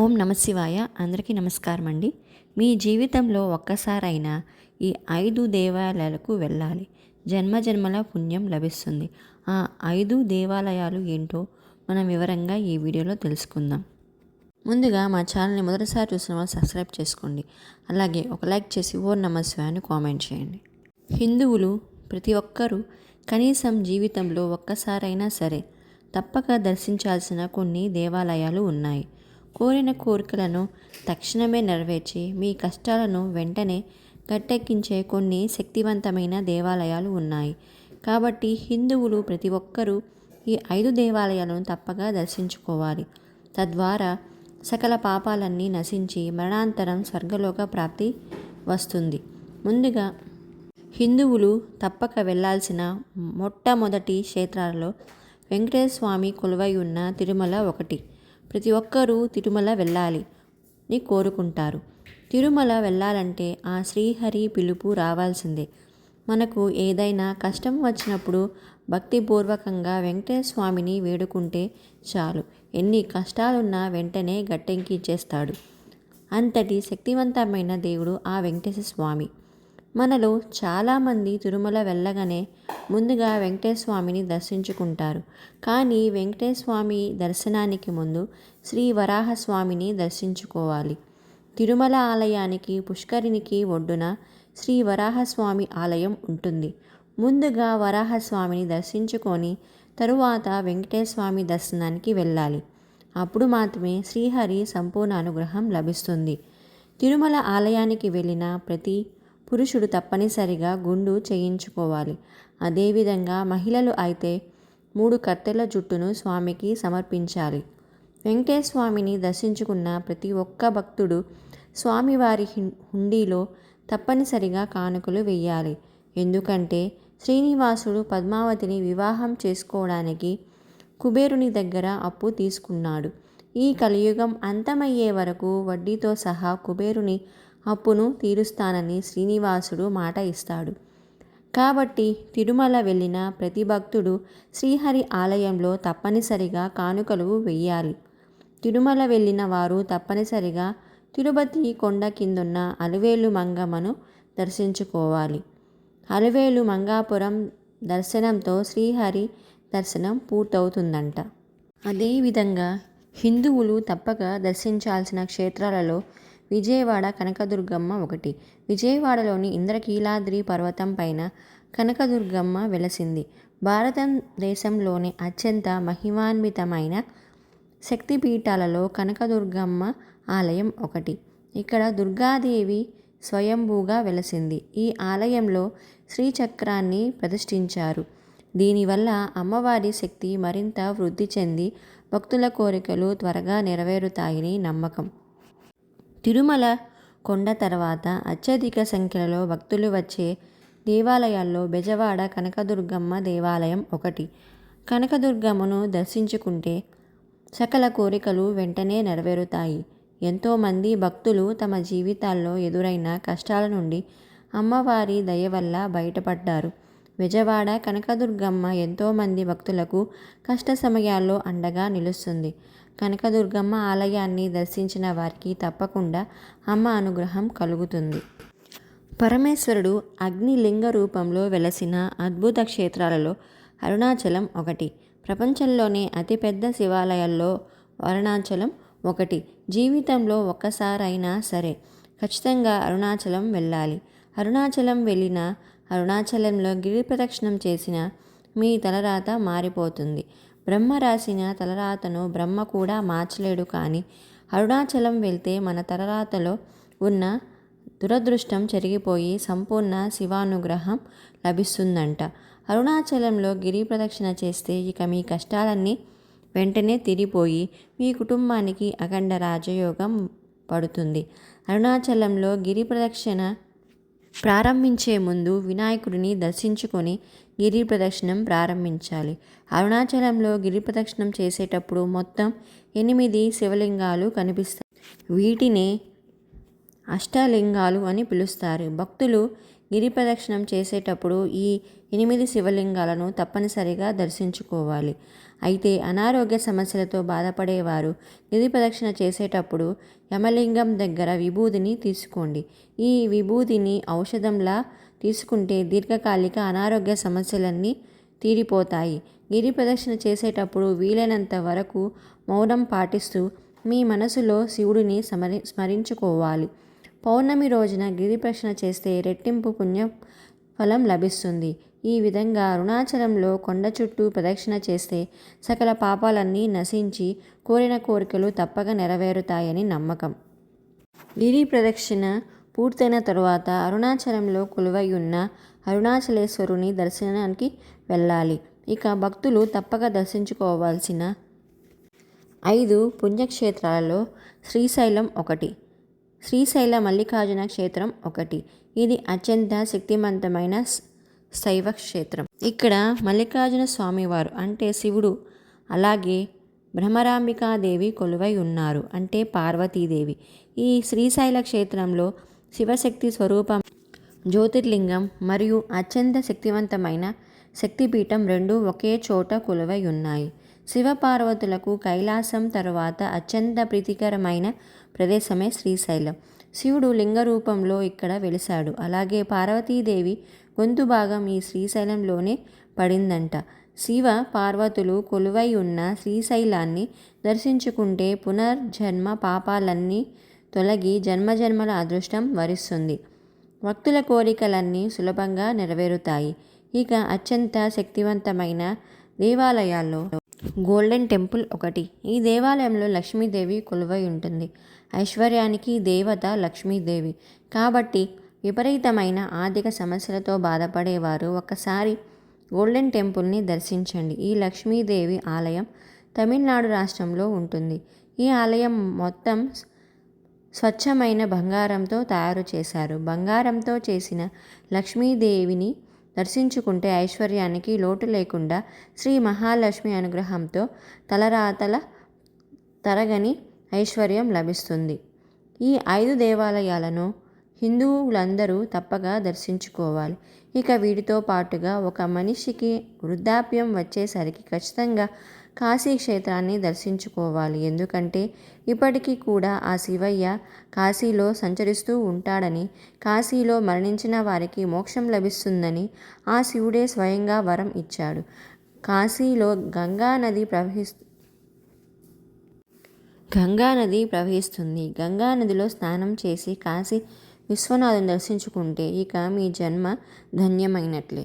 ఓం నమశివాయ అందరికీ నమస్కారం అండి. మీ జీవితంలో ఒక్కసారైనా ఈ ఐదు దేవాలయాలకు వెళ్ళాలి. జన్మ జన్మల పుణ్యం లభిస్తుంది. ఆ ఐదు దేవాలయాలు ఏంటో మనం వివరంగా ఈ వీడియోలో తెలుసుకుందాం. ముందుగా మా ఛానల్ని మొదటిసారి చూసిన వాళ్ళు సబ్స్క్రైబ్ చేసుకోండి. అలాగే ఒక లైక్ చేసి ఓం నమ అని కామెంట్ చేయండి. హిందువులు ప్రతి ఒక్కరూ కనీసం జీవితంలో ఒక్కసారైనా సరే తప్పక దర్శించాల్సిన కొన్ని దేవాలయాలు ఉన్నాయి. కోరిన కోరికలను తక్షణమే నెరవేర్చి మీ కష్టాలను వెంటనే గట్టెక్కించే కొన్ని శక్తివంతమైన దేవాలయాలు ఉన్నాయి. కాబట్టి హిందువులు ప్రతి ఒక్కరూ ఈ ఐదు దేవాలయాలను తప్పగా దర్శించుకోవాలి. తద్వారా సకల పాపాలన్నీ నశించి మరణాంతరం స్వర్గలోక ప్రాప్తి వస్తుంది. ముందుగా హిందువులు తప్పక వెళ్ళాల్సిన మొట్టమొదటి క్షేత్రాలలో వెంకటేశ్వర స్వామి కొలువై ఉన్న తిరుమల ఒకటి. ప్రతి ఒక్కరూ తిరుమల వెళ్ళాలి అని కోరుకుంటారు. తిరుమల వెళ్ళాలంటే ఆ శ్రీహరి పిలుపు రావాల్సిందే. మనకు ఏదైనా కష్టం వచ్చినప్పుడు భక్తిపూర్వకంగా వెంకటేశ్వర స్వామిని వేడుకుంటే చాలు. ఎన్ని కష్టాలున్నా వెంటనే గట్టెంకిచ్చేస్తాడు. అంతటి శక్తివంతమైన దేవుడు ఆ వెంకటేశ్వర స్వామి. మనలో చాలామంది తిరుమల వెళ్ళగానే ముందుగా వెంకటేశ్వామిని దర్శించుకుంటారు. కానీ వెంకటేశ్వర దర్శనానికి ముందు శ్రీ వరాహస్వామిని దర్శించుకోవాలి. తిరుమల ఆలయానికి పుష్కరినికి ఒడ్డున శ్రీ వరాహస్వామి ఆలయం ఉంటుంది. ముందుగా వరాహస్వామిని దర్శించుకొని తరువాత వెంకటేశ్వర దర్శనానికి వెళ్ళాలి. అప్పుడు మాత్రమే శ్రీహరి సంపూర్ణ అనుగ్రహం లభిస్తుంది. తిరుమల ఆలయానికి వెళ్ళిన ప్రతి పురుషుడు తప్పనిసరిగా గుండు చేయించుకోవాలి. అదేవిధంగా మహిళలు అయితే మూడు కత్తెల జుట్టును స్వామికి సమర్పించాలి. వెంకటేశ్వామిని దర్శించుకున్న ప్రతి ఒక్క భక్తుడు స్వామివారి హుండీలో తప్పనిసరిగా కానుకలు వెయ్యాలి. ఎందుకంటే శ్రీనివాసుడు పద్మావతిని వివాహం చేసుకోవడానికి కుబేరుని దగ్గర అప్పు తీసుకున్నాడు. ఈ కలియుగం అంతమయ్యే వరకు వడ్డీతో సహా కుబేరుని అప్పును తీరుస్తానని శ్రీనివాసుడు మాట ఇస్తాడు. కాబట్టి తిరుమల వెళ్ళిన ప్రతి భక్తుడు శ్రీహరి ఆలయంలో తప్పనిసరిగా కానుకలు వెయ్యాలి. తిరుమల వెళ్ళిన వారు తప్పనిసరిగా తిరుపతి కొండ కిందున్న అలివేలు మంగమ్మను దర్శించుకోవాలి. అలివేలు మంగాపురం దర్శనంతో శ్రీహరి దర్శనం పూర్తవుతుందంట. అదేవిధంగా హిందువులు తప్పక దర్శించాల్సిన క్షేత్రాలలో విజయవాడ కనకదుర్గమ్మ ఒకటి. విజయవాడలోని ఇంద్రకీలాద్రి పర్వతం పైన కనకదుర్గమ్మ వెలసింది. భారతదేశంలోని అత్యంత మహిమాన్వితమైన శక్తిపీఠాలలో కనకదుర్గమ్మ ఆలయం ఒకటి. ఇక్కడ దుర్గాదేవి స్వయంభూగా వెలసింది. ఈ ఆలయంలో శ్రీచక్రాన్ని ప్రతిష్ఠించారు. దీనివల్ల అమ్మవారి శక్తి మరింత వృద్ధి చెంది భక్తుల కోరికలు త్వరగా నెరవేరుతాయని నమ్మకం. తిరుమల కొండ తర్వాత అత్యధిక సంఖ్యలో భక్తులు వచ్చే దేవాలయాల్లో బెజవాడ కనకదుర్గమ్మ దేవాలయం ఒకటి. కనకదుర్గమ్మను దర్శించుకుంటే సకల కోరికలు వెంటనే నెరవేరుతాయి. ఎంతోమంది భక్తులు తమ జీవితాల్లో ఎదురైన కష్టాల నుండి అమ్మవారి దయ వల్ల బయటపడ్డారు. విజయవాడ కనకదుర్గమ్మ ఎంతోమంది భక్తులకు కష్ట సమయాల్లో అండగా నిలుస్తుంది. కనకదుర్గమ్మ ఆలయాన్ని దర్శించిన వారికి తప్పకుండా అమ్మ అనుగ్రహం కలుగుతుంది. పరమేశ్వరుడు అగ్నిలింగ రూపంలో వెలసిన అద్భుత క్షేత్రాలలో అరుణాచలం ఒకటి ప్రపంచంలోనే అతిపెద్ద శివాలయాల్లో అరుణాచలం ఒకటి జీవితంలో ఒక్కసారైనా సరే ఖచ్చితంగా అరుణాచలం వెళ్ళాలి. అరుణాచలం వెళ్ళిన అరుణాచలంలో గిరి ప్రదక్షిణం చేసిన మీ తలరాత మారిపోతుంది. బ్రహ్మ రాసిన తలరాతను బ్రహ్మ కూడా మార్చలేడు కానీ అరుణాచలం వెళ్తే మన తలరాతలో ఉన్న దురదృష్టం చెరిగిపోయి సంపూర్ణ శివానుగ్రహం లభిస్తుందంట. అరుణాచలంలో గిరి ప్రదక్షిణ చేస్తే ఇక మీ కష్టాలన్నీ వెంటనే తిరిగిపోయి మీ కుటుంబానికి అఖండ రాజయోగం పడుతుంది. అరుణాచలంలో గిరి ప్రదక్షిణ ప్రారంభించే ముందు వినాయకుడిని దర్శించుకొని గిరి ప్రదక్షిణం ప్రారంభించాలి. అరుణాచలంలో గిరి ప్రదక్షిణం చేసేటప్పుడు మొత్తం ఎనిమిది శివలింగాలు కనిపిస్తాయి. వీటినే అష్టలింగాలు అని పిలుస్తారు. భక్తులు గిరి ప్రదక్షిణం చేసేటప్పుడు ఈ ఎనిమిది శివలింగాలను తప్పనిసరిగా దర్శించుకోవాలి. అయితే అనారోగ్య సమస్యలతో బాధపడేవారు గిరి ప్రదక్షిణ చేసేటప్పుడు యమలింగం దగ్గర విభూదిని తీసుకోండి. ఈ విభూదిని ఔషధంలా తీసుకుంటే దీర్ఘకాలిక అనారోగ్య సమస్యలన్నీ తీరిపోతాయి. గిరి ప్రదక్షిణ చేసేటప్పుడు వీలైనంత వరకు మౌనం పాటిస్తూ మీ మనసులో శివుడిని స్మరి స్మరించుకోవాలి. పౌర్ణమి రోజున గిరి ప్రదక్షిణ చేస్తే రెట్టింపు పుణ్య ఫలం లభిస్తుంది. ఈ విధంగా అరుణాచలంలో కొండ చుట్టూ ప్రదక్షిణ చేస్తే సకల పాపాలన్నీ నశించి కోరిన కోరికలు తప్పక నెరవేరుతాయని నమ్మకం. గిరి ప్రదక్షిణ పూర్తయిన తరువాత అరుణాచలంలో కొలువై ఉన్న అరుణాచలేశ్వరుని దర్శనానికి వెళ్ళాలి. ఇక భక్తులు తప్పక దర్శించుకోవాల్సిన ఐదు పుణ్యక్షేత్రాలలో శ్రీశైలం ఒకటి శ్రీశైల మల్లికార్జున క్షేత్రం ఒకటి. ఇది అత్యంత శక్తివంతమైన శైవ క్షేత్రం. ఇక్కడ మల్లికార్జున స్వామివారు అంటే శివుడు అలాగే భ్రమరాంబికాదేవి కొలువై ఉన్నారు అంటే పార్వతీదేవి. ఈ శ్రీశైల క్షేత్రంలో శివశక్తి స్వరూపం జ్యోతిర్లింగం మరియు అత్యంత శక్తివంతమైన శక్తిపీఠం రెండు ఒకే చోట కొలువై ఉన్నాయి. శివపార్వతులకు కైలాసం తరువాత అత్యంత ప్రీతికరమైన ప్రదేశమే శ్రీశైలం. శివుడు లింగ రూపంలో ఇక్కడ వెలిశాడు. అలాగే పార్వతీదేవి గొంతు భాగం ఈ శ్రీశైలంలోనే పడిందంట. శివ పార్వతులు కొలువై ఉన్న శ్రీశైలాన్ని దర్శించుకుంటే పునర్జన్మ పాపాలన్నీ తొలగి జన్మజన్మల అదృష్టం వరిస్తుంది. భక్తుల కోరికలన్నీ సులభంగా నెరవేరుతాయి. ఇక అత్యంత శక్తివంతమైన దేవాలయాల్లో గోల్డెన్ టెంపుల్ ఒకటి. ఈ దేవాలయంలో లక్ష్మీదేవి కొలువై ఉంటుంది. ఐశ్వర్యానికి దేవత లక్ష్మీదేవి. కాబట్టి విపరీతమైన ఆర్థిక సమస్యలతో బాధపడేవారు ఒకసారి గోల్డెన్ టెంపుల్ని దర్శించండి. ఈ లక్ష్మీదేవి ఆలయం తమిళనాడు రాష్ట్రంలో ఉంటుంది. ఈ ఆలయం మొత్తం స్వచ్ఛమైన బంగారంతో తయారు చేశారు. బంగారంతో చేసిన లక్ష్మీదేవిని దర్శించుకుంటే ఐశ్వర్యానికి లోటు లేకుండా శ్రీ మహాలక్ష్మి అనుగ్రహంతో తలరాతల తరగని ఐశ్వర్యం లభిస్తుంది. ఈ ఐదు దేవాలయాలను హిందువులందరూ తప్పగా దర్శించుకోవాలి. ఇక వీటితో పాటుగా ఒక మనిషికి వృద్ధాప్యం వచ్చేసరికి ఖచ్చితంగా కాశీ క్షేత్రాన్ని దర్శించుకోవాలి. ఎందుకంటే ఇప్పటికీ కూడా ఆ శివయ్య కాశీలో సంచరిస్తూ ఉంటాడని కాశీలో మరణించిన వారికి మోక్షం లభిస్తుందని ఆ శివుడే స్వయంగా వరం ఇచ్చాడు. కాశీలో గంగా నది ప్రవహిస్తూ గంగా నది ప్రవహిస్తుంది. గంగా నదిలో స్నానం చేసి కాశీ విశ్వనాథుని దర్శించుకుంటే ఇక మీ జన్మ ధన్యమైనట్లే.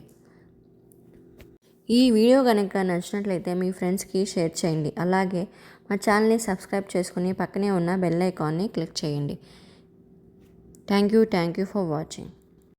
ఈ వీడియో కనుక నచ్చినట్లయితే మీ ఫ్రెండ్స్కి షేర్ చేయండి. అలాగే మా ఛానల్ని సబ్స్క్రైబ్ చేసుకుని పక్కనే ఉన్న బెల్ ఐకాన్ని క్లిక్ చేయండి. Thank you thank you for watching.